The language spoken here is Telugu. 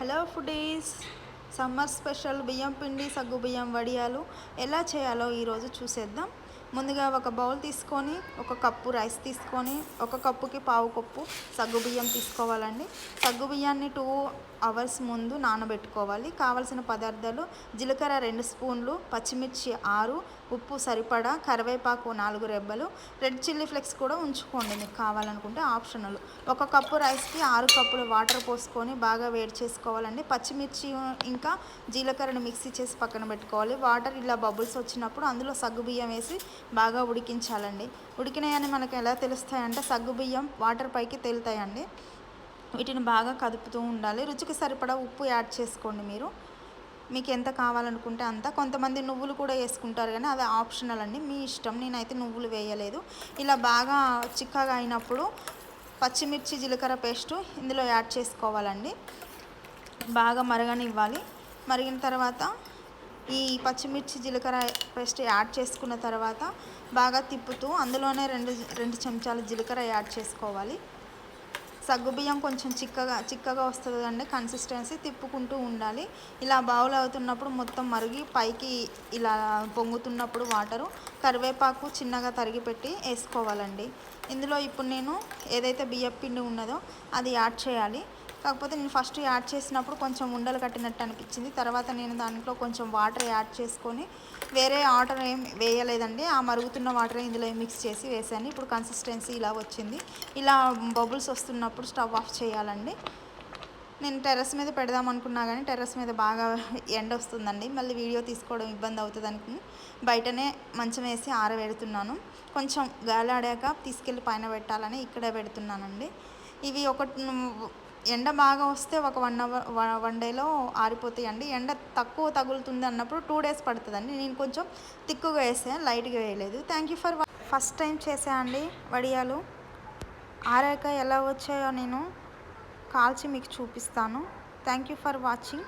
Hello foodies. సమ్మర్ స్పెషల్ బియ్యం పిండి సగ్గు బియ్యం వడియాలు ఎలా చేయాలో ఈరోజు చూసేద్దాం. ముందుగా ఒక బౌల్ తీసుకొని ఒక కప్పు రైస్ తీసుకొని ఒక కప్పుకి పావు కప్పు సగ్గు బియ్యం తీసుకోవాలండి. సగ్గు బియ్యాన్ని టూ అవర్స్ ముందు నానబెట్టుకోవాలి. కావలసిన పదార్థాలు జీలకర్ర రెండు స్పూన్లు పచ్చిమిర్చి ఆరు ఉప్పు సరిపడా కరివేపాకు నాలుగు రెబ్బలు రెడ్ చిల్లీ ఫ్లెక్స్ కూడా ఉంచుకోండి. మీకు కావాలనుకుంటే ఆప్షనల్ ఒక కప్పు రైస్కి ఆరు కప్పులు వాటర్ పోసుకొని బాగా వేడి చేసుకోవాలండి. పచ్చిమిర్చి ఇంకా జీలకర్రను మిక్సీ చేసి పక్కన పెట్టుకోవాలి. వాటర్ ఇలా బబుల్స్ వచ్చినప్పుడు అందులో సగ్గుబియ్యం వేసి బాగా ఉడికించాలండి. ఉడికినాయని మనకు ఎలా తెలుస్తాయంటే సగ్గుబియ్యం వాటర్ పైకి తేలుతాయండి. వీటిని బాగా కదుపుతూ ఉండాలి. రుచికి సరిపడా ఉప్పు యాడ్ చేసుకోండి మీరు. మీకు ఎంత కావాలనుకుంటే అంత. కొంతమంది నువ్వులు కూడా వేసుకుంటారు కానీ అది ఆప్షనల్ అండి. మీ ఇష్టం. నేనైతే నువ్వులు వేయలేదు. ఇలా బాగా చిక్కగా అయినప్పుడు పచ్చిమిర్చి జీలకర్ర పేస్టు ఇందులో యాడ్ చేసుకోవాలండి. బాగా మరగనివ్వాలి. మరిగిన తర్వాత ఈ పచ్చిమిర్చి జీలకర్ర పేస్ట్ యాడ్ చేసుకున్న తర్వాత బాగా తిప్పుతూ అందులోనే రెండు రెండు చెంచాల జీలకర్ర యాడ్ చేసుకోవాలి. సగ్గుబియ్యం కొంచెం చిక్కగా చిక్కగా వస్తుంది అండి కన్సిస్టెన్సీ తిప్పుకుంటూ ఉండాలి. ఇలా బౌల్ అవుతున్నప్పుడు మొత్తం మరిగి పైకి ఇలా పొంగుతున్నప్పుడు వాటరు కరివేపాకు చిన్నగా తరిగి పెట్టి వేసుకోవాలండి. ఇందులో ఇప్పుడు నేను ఏదైతే బియ్యం పిండి ఉన్నదో అది యాడ్ చేయాలి. కాకపోతే నేను ఫస్ట్ యాడ్ చేసినప్పుడు కొంచెం ఉండలు కట్టినట్టు అనిపించింది. తర్వాత నేను దాంట్లో కొంచెం వాటర్ యాడ్ చేసుకొని వేరే వాటర్ ఏం వేయలేదండి. ఆ మరుగుతున్న వాటర్ ఇందులో మిక్స్ చేసి వేసాను. ఇప్పుడు కన్సిస్టెన్సీ ఇలా వచ్చింది. ఇలా బబుల్స్ వస్తున్నప్పుడు స్టవ్ ఆఫ్ చేయాలండి. నేను టెర్రస్ మీద పెడదాం అనుకున్నా కానీ టెర్రస్ మీద బాగా ఎండ వస్తుందండి. మళ్ళీ వీడియో తీసుకోవడం ఇబ్బంది అవుతుంది అనుకుని బయటనే మంచం వేసి ఆరబెడుతున్నాను. కొంచెం గాలాడాక తీసుకెళ్ళి పైన పెట్టాలని ఇక్కడే పెడుతున్నానండి. ఇవి ఒక ఎండ బాగా వస్తే ఒక వన్ అవర్ వన్ డేలో ఆరిపోతాయండి. ఎండ తక్కువ తగులుతుంది అన్నప్పుడు టూ డేస్ పడుతుందండి. నేను కొంచెం తిక్కుగా వేసాను లైట్గా వేయలేదు. Thank you for first time చేసా అండి వడియాలు. ఆరాక ఎలా వచ్చాయో నేను కాల్చి మీకు చూపిస్తాను. Thank you for watching